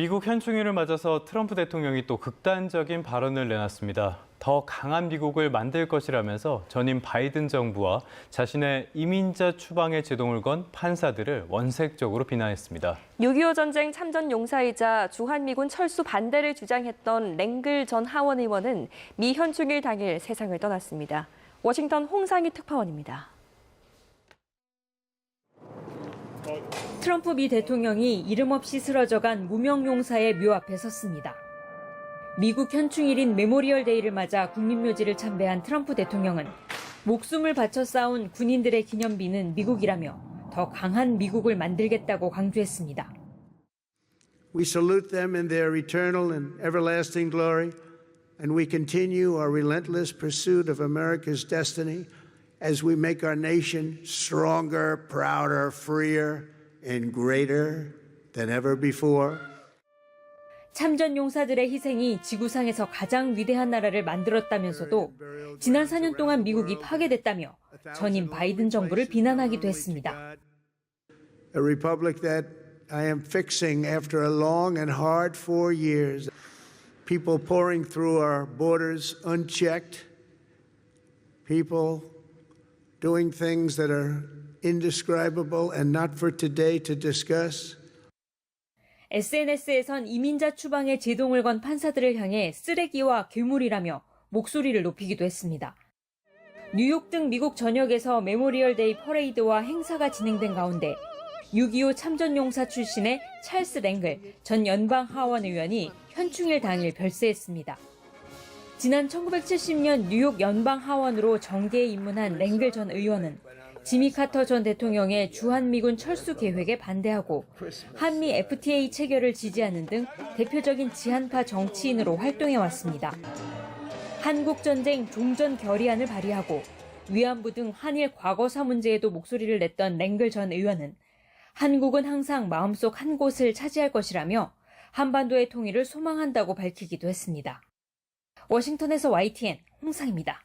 미국 현충일을 맞아서 트럼프 대통령이 또 극단적인 발언을 내놨습니다. 더 강한 미국을 만들 것이라면서 전임 바이든 정부와 자신의 이민자 추방에 제동을 건 판사들을 원색적으로 비난했습니다. 6.25 전쟁 참전 용사이자 주한미군 철수 반대를 주장했던 랭글 전 하원 의원은 미 현충일 당일 세상을 떠났습니다. 워싱턴 홍상희 특파원입니다. 트럼프 미 대통령이 이름 없이 쓰러져간 무명 용사의 묘 앞에 섰습니다. 미국 현충일인 메모리얼 데이를 맞아 국립묘지를 참배한 트럼프 대통령은 목숨을 바쳐 싸운 군인들의 기념비는 미국이라며 더 강한 미국을 만들겠다고 강조했습니다. We salute them in their eternal and everlasting glory, and we continue our relentless pursuit of America's destiny as we make our nation stronger, prouder, freer, and greater than ever before. 참전 용사들의 희생이 지구상에서 가장 위대한 나라를 만들었다면서도 지난 4년 동안 미국이 파괴됐다며 전임 바이든 정부를 비난하기도 했습니다. A republic that I am fixing after a long and hard four years. People pouring through our borders unchecked. People doing things that are indescribable and not for today to discuss. SNS에선 이민자 추방에 제동을 건 판사들을 향해 쓰레기와 괴물이라며 목소리를 높이기도 했습니다. 뉴욕 등 미국 전역에서 메모리얼 데이 퍼레이드와 행사가 진행된 가운데 6.25 참전용사 출신의 찰스 랭글 전 연방 하원 의원이 현충일 당일 별세했습니다. 지난 1970년 뉴욕 연방 하원으로 정계에 입문한 랭글 전 의원은 지미 카터 전 대통령의 주한미군 철수 계획에 반대하고 한미 FTA 체결을 지지하는 등 대표적인 지한파 정치인으로 활동해 왔습니다. 한국 전쟁 종전 결의안을 발의하고 위안부 등 한일 과거사 문제에도 목소리를 냈던 랭글 전 의원은 한국은 항상 마음속 한 곳을 차지할 것이라며 한반도의 통일을 소망한다고 밝히기도 했습니다. 워싱턴에서 YTN 홍상입니다.